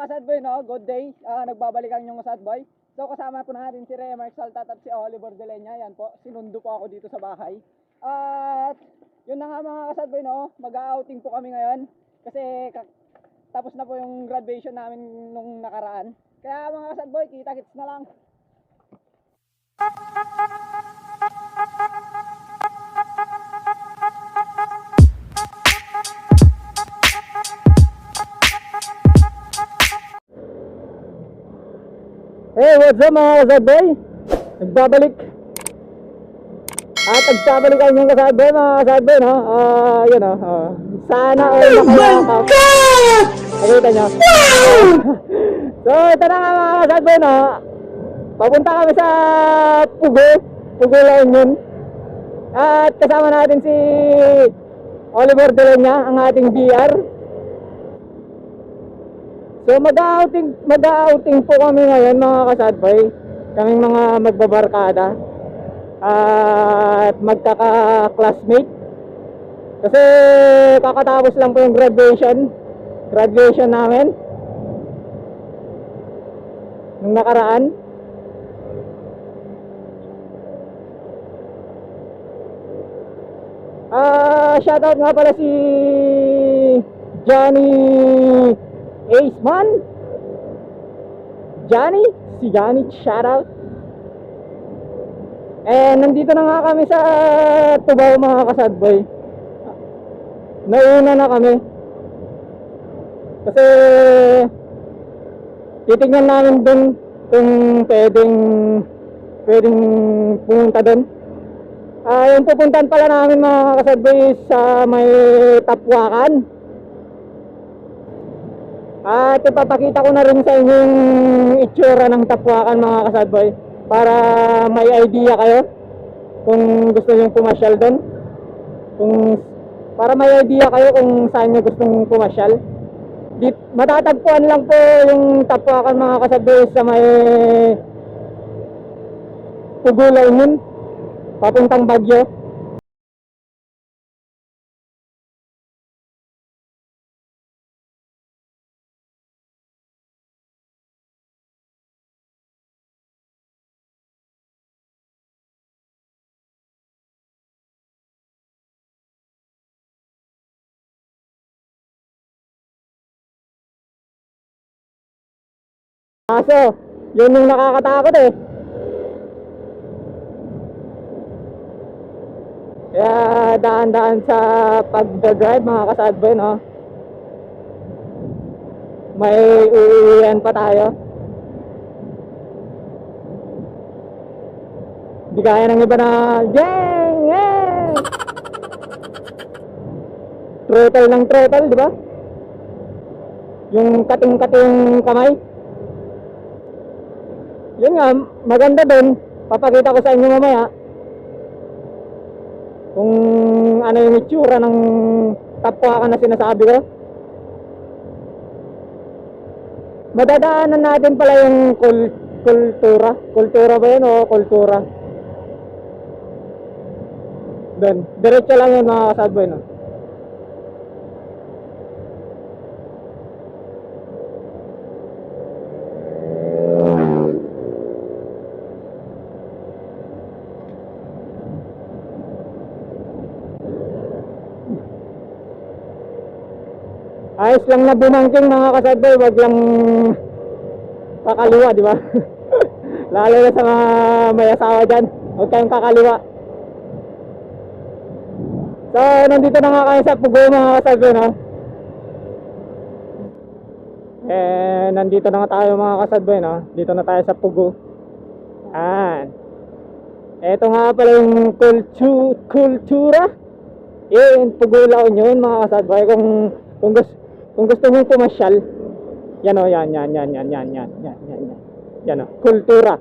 kasadboy, no? Good day. Ah, nagbabalikan yung kasadboy. So kasama po natin si Remark Saltat at si Oliver Delenya. Yan po, sinundo po ako dito sa bahay. At yun na nga mga kasadboy, no? Mag-outing po kami ngayon. Kasi ka- tapos na po yung graduation namin nung nakaraan. Kaya mga kasadboy, kita-kits na lang. Hey, what's up mga kasadboy? Nagbabalik. At nagbabalikan yung kasadboy mga kasadboy, no? Ah, yun oh. ah. sana all nakayakap. Nakita nyo? so, ito na nga mga kasadboy, no? Papunta kami sa Pugo. Pugo La Union. At kasama natin si Oliver Delenya, ang ating BR. So mag-outing, mag-outing po kami ngayon mga kasadboy. Kaming mga magbabarkada. At magkaka-classmate. Kasi kakatapos lang po yung graduation. Graduation namin. Nung nakaraan. Ah, shoutout nga pala si Johnny Aceman. Johnny, si Johnny, shoutout. Eh, nandito na nga kami sa Tubaw mga kasadboy. Nauna na kami. Kasi titignan namin dun kung pwedeng pwedeng pumunta dun. Ah, yung pupuntahan pala namin mga kasadboy sa may Tapwakan. At ipapakita ko na rin sa inyo yung itsura ng Tapwakan mga kasadboy para may idea kayo kung gusto niyo pumasyal doon. Kung para may idea kayo kung saan niyo gustong pumasyal. Di, matatagpuan lang po yung Tapwakan mga kasadboy sa may Pugulay nun papuntang Bagyo. Kaso, yun yung nakakatakot eh. Kaya daan-daan sa pagdadrive mga kasadboy, no? May uuwian pa tayo. Di kaya ng iba na, Jeng! Yeah! Throttle ng throttle, di ba? Yung kating-kating kamay. Yun nga, maganda doon. Papakita ko sa inyo mamaya kung ano yung itsura ng tapwakan na sinasabi ko. Madadaanan natin pala yung kul kultura. Kultura ba yun o kultura? Doon. Diretso lang yun mga kasadboy. No? Ayos lang na bumangking mga kasadboy, wag lang kakaliwa, di ba? Lalo na sa mga may asawa dyan, huwag kayong kakaliwa. So, nandito na nga kayo sa Pugo mga kasadboy, no? Eh, nandito na nga tayo mga kasadboy, no? Dito na tayo sa Pugo. Yan. Ito nga pala yung kultu kultura. Yun, Pugo La Union mga kasadboy. Kung, kung gusto kung gusto mong pumasyal, yan o, yan, yan, yan, yan, yan, yan, yan, yan, yan, yan o, kultura.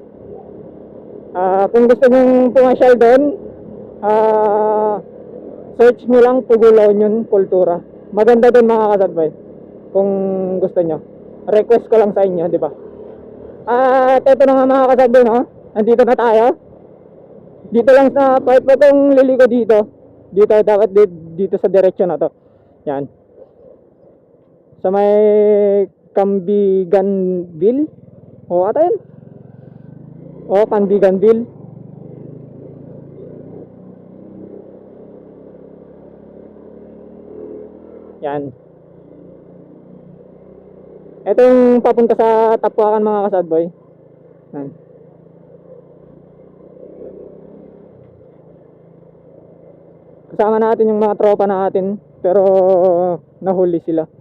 Ah, kung gusto mong pumasyal doon, ah, search nyo lang Pugulaw Union Kultura. Maganda doon mga kasadbay. Kung gusto nyo. Request ko lang sa inyo, di ba? At eto na nga mga kasadbay, no? Nandito na tayo. Dito lang sa part pa kung liliko dito. Dito, dapat di- dito sa direksyon na to. Yan sa may Cambiganville. O, ata yun? O, Cambiganville. Yan. Ito yung papunta sa Tapuakan mga kasadboy. Yan. Kasama natin yung mga tropa natin pero nahuli sila.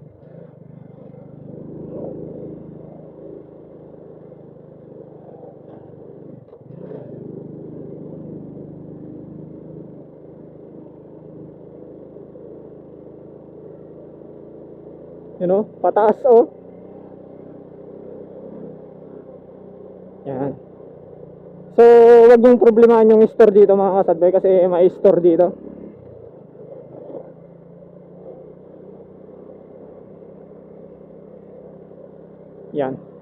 You know, pataas oh. Yan. So, wag yung problemahan yung store dito mga kasadbay kasi may store dito. Yan.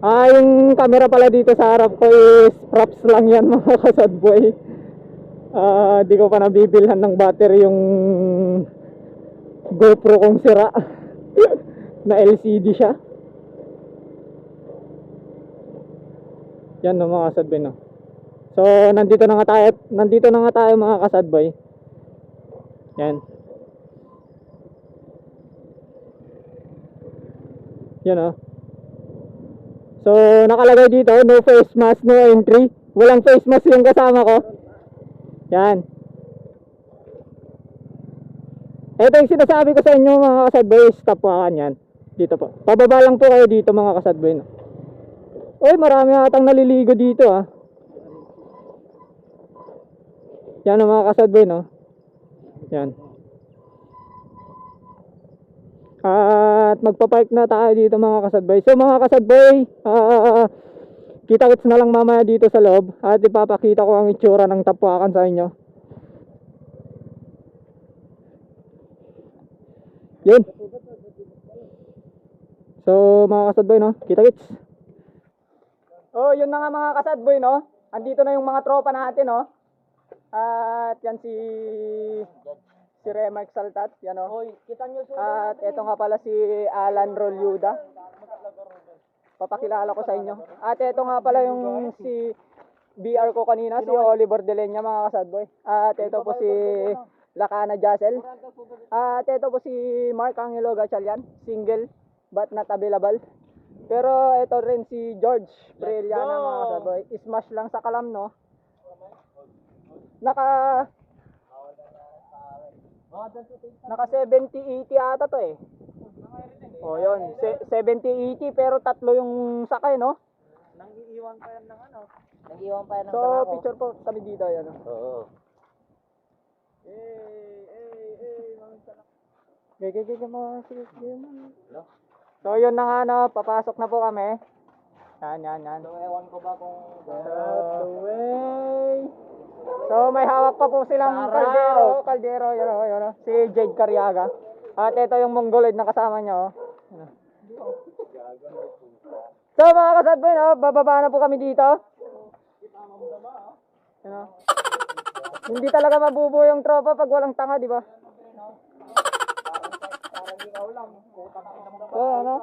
Ah, yung camera pala dito sa harap ko is props lang yan mga kasadboy. Ah, di ko pa nabibilhan ng battery yung GoPro kong sira. na LCD siya. Yan no mga kasadboy no. So, nandito na nga tayo, nandito na nga tayo mga kasadboy. Yan. Yan oh. So, nakalagay dito, no face mask, no entry. Walang face mask yung kasama ko. Yan. Ito yung sinasabi ko sa inyo mga kasadboy, stop hakan yan. Dito po. Pababa lang po kayo dito mga kasadboy. No? Uy, marami atang naliligo dito ah. Yan ang mga kasadboy, no? Yan. At magpapark na tayo dito mga kasadboy. So mga kasadboy, ah kita-kits na lang mamaya dito sa loob at ipapakita ko ang itsura ng tapuakan sa inyo. Yun. So mga kasadboy, no? Kita-kits. Oh, yun na nga mga kasadboy, no? Andito na yung mga tropa natin, no? At yan si si Remark Saltat, yan o. Hoy, kita nyo sa At eto nga pala si Alan Roluda. Papakilala ko sa inyo. At eto nga pala yung si BR ko kanina, si Oliver Delenya mga kasadboy. At eto po si Lakana Jassel. At eto po si Mark Angelo Gachalian, single but not available. Pero eto rin si George Breliana go! mga kasadboy. Smash lang sa kalam no. Naka Naka 70-80 ata to eh. Oh, yun. Se- 70-80 pero tatlo yung sakay, no? Nang iiwan pa yan ng ano? Nang iiwan pa yan ng So, barako. picture po kami dito, yan. oh. Oo. Okay, okay, okay, mga sige, sige, mga. Hello? So, yun na nga, no? Papasok na po kami. Yan, yan, yan. So, ewan ko ba kung... Out the way. So, may hawak pa po silang Tara! kaldero. Kaldero, yun o, yun o. Si Jade Cariaga. At ito yung Mongoloid na kasama oh. Yan, oh. So, mga kasadboy, no? Bababa na po kami dito. Yan o. Hindi talaga mabubuo yung tropa pag walang tanga, di ba? So, ano?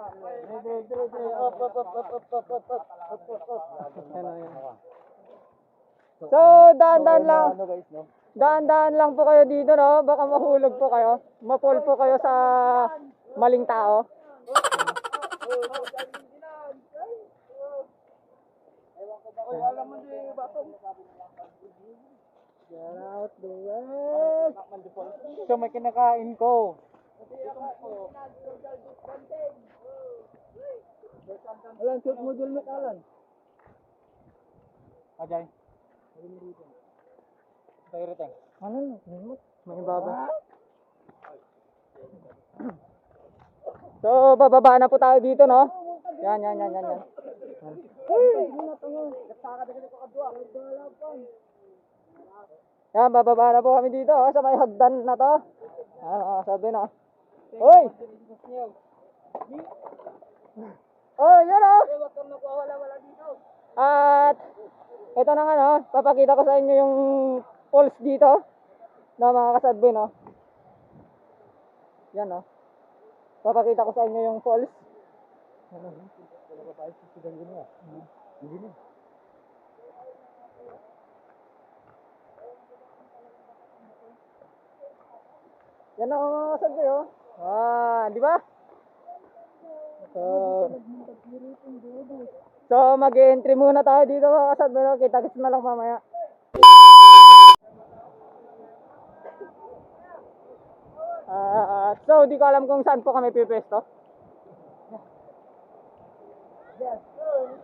Yan o, yan. So, daan-daan lang. Ano guys, no? Daan-daan lang po kayo dito, no? Baka mahulog po kayo. Mapol po kayo sa maling tao. Get out the way. So, may kinakain ko. Alan, shoot mo dyan, Alan. Ajay. Rito. Ano na? May baba. So, bababa na po tayo dito, no? Yan, yan, yan, yan, yan. Yan, bababa na po kami dito, oh, sa may hagdan na to. Yan, oh, sabi na. Hoy! Oh, yun oh. At ito na nga no, papakita ko sa inyo yung pulse dito na mga kasadboy no. Yan no. Papakita ko sa inyo yung pulse. Ano, no? Hindi na. Yan ang mga kasadboy oh. Ah, di ba? So, So, mag-entry muna tayo dito mga kasad. Pero kita-kits na lang mamaya. Ah, so, di ko alam kung saan po kami pipesto. Yes, sir.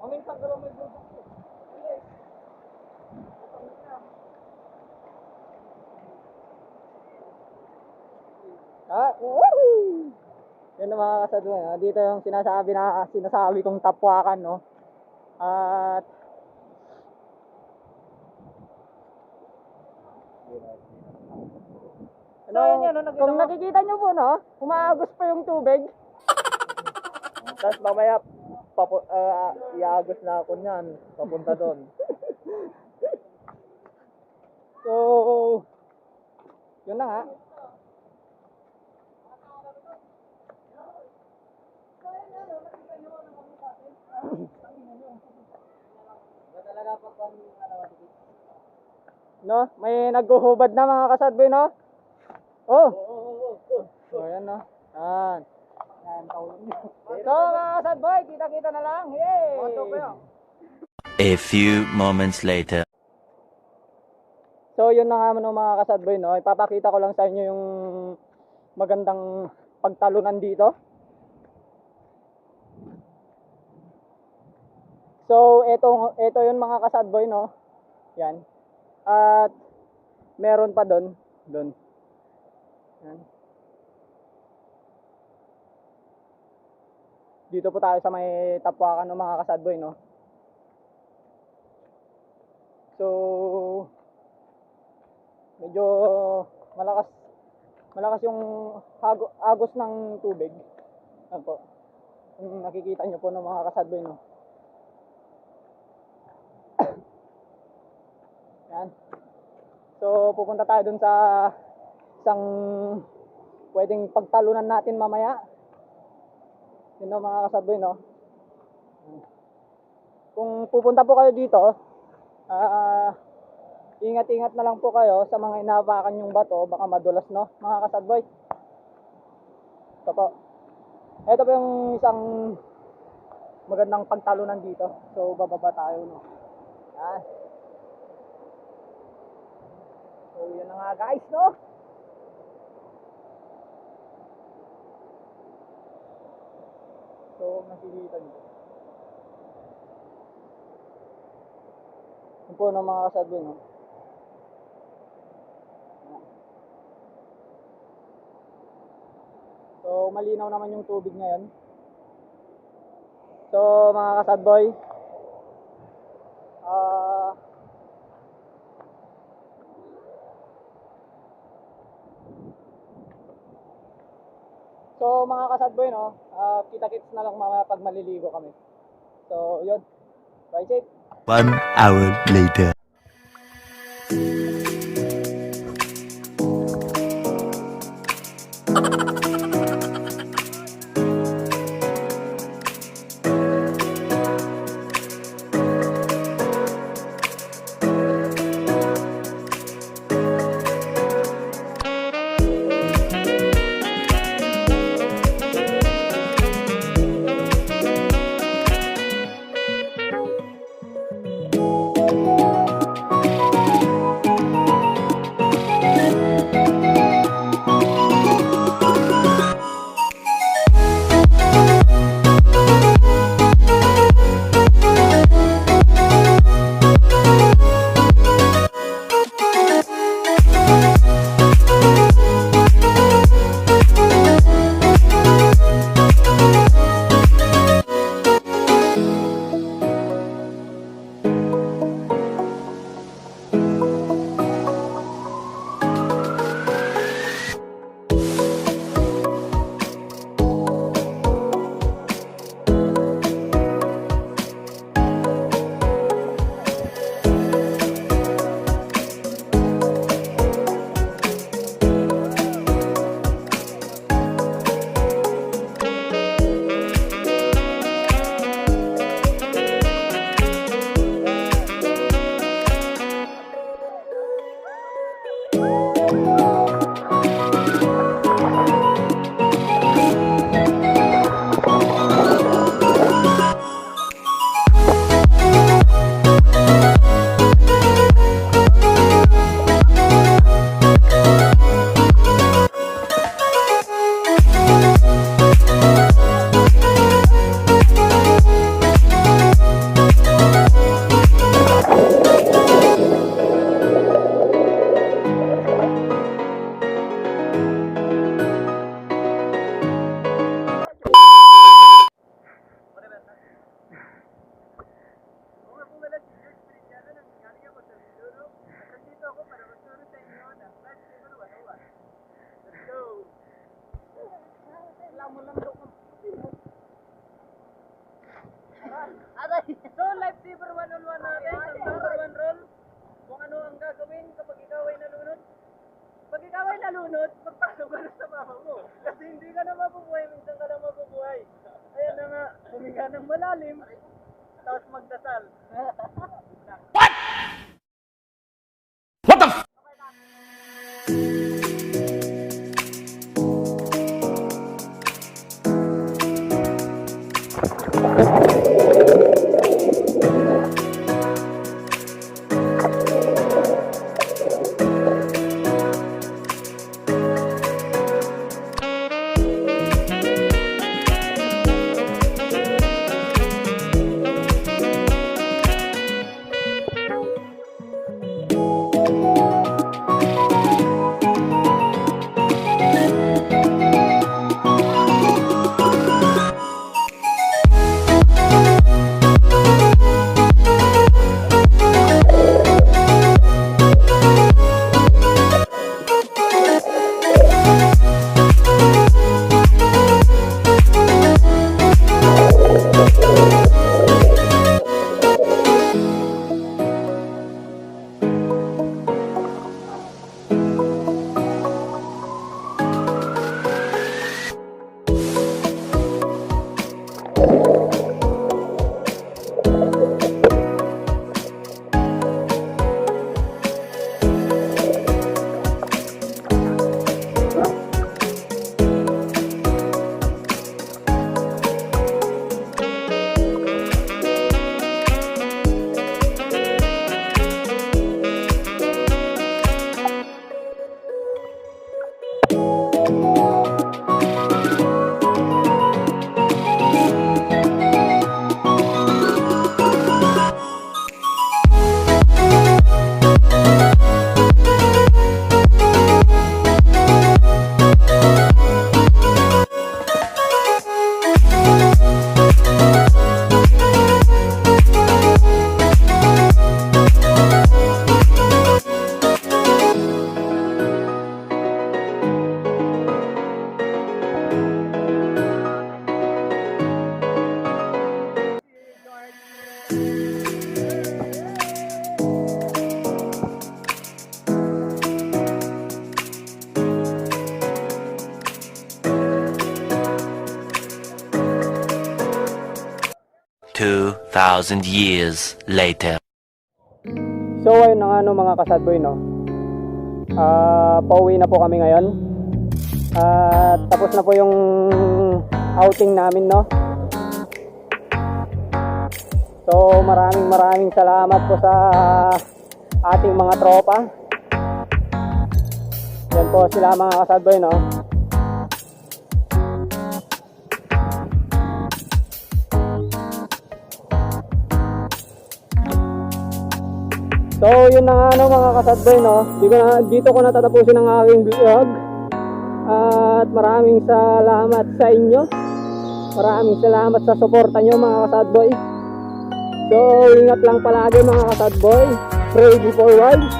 Maminsan ka lang may. Ah, woohoo! Yan ang mga kasad. ah. Dito yung sinasabi na sinasabi kong tapwakan, no? At Ano, So, yun yan, ano, kung mo? nakikita nyo po, no? Umaagos pa yung tubig. Tapos mamaya, papu, uh, iagos na ako niyan. Papunta doon. So, yun na nga. Ba talaga pag kung ano, No? May naghuhubad na mga kasadboy, no? Oh! Oo, oo, oo, oo. So, yan, no? Yan. So, mga kasadboy, kita-kita na lang. Yay! A few moments later. So, yun na nga no, mga kasadboy, no? Ipapakita ko lang sa inyo yung magandang pagtalunan dito. So, eto, eto yun mga kasadboy, no? Yan. At, meron pa doon. Doon. Yan. Dito po tayo sa may tapwakan ng mga kasadboy, no? So, medyo malakas malakas yung agos ng tubig. Yan po. Nakikita nyo po ng mga kasadboy, no? Yan. So, pupunta tayo dun sa isang pwedeng pagtalunan natin mamaya. Yun no, mga kasadboy, no? Kung pupunta po kayo dito, ah, ingat-ingat na lang po kayo sa mga inapakan yung bato, baka madulas, no? Mga kasadboy. Ito po. Ito po yung isang magandang pagtalunan dito. So, bababa tayo, no? Yan. So, yun na nga guys, no? So, nakikita nyo. Yun po ng mga kasadbi, no? Yan. So, malinaw naman yung tubig ngayon. So, mga kasadboy, ah, So mga kasadboy no, ah, kita-kits na lang mamaya pag maliligo kami. So yun, bye safe. One hour later. So, live fever 1-on-1 natin, ang number 1 rule, kung ano ang gagawin kapag ikaw ay nalunod. Pag ikaw ay nalunod, magpalo sa mama mo. Kasi hindi ka na mabubuhay, minsan ka na mabubuhay. Ayan na nga, huminga ng malalim, tapos magdasal. Two thousand years later. So ayun na nga no mga kasadboy no. Ah, pauwi na po kami ngayon. At tapos na po yung outing namin no. So maraming maraming salamat po sa ating mga tropa. Yan po sila mga kasadboy no. So, yun na nga no, mga kasadboy, no? Dito, na, dito ko natatapusin ang aking vlog. At maraming salamat sa inyo. Maraming salamat sa suporta nyo, mga kasadboy. So, ingat lang palagi, mga kasadboy. Pray before wise.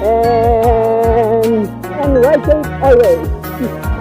And, and ride safe always.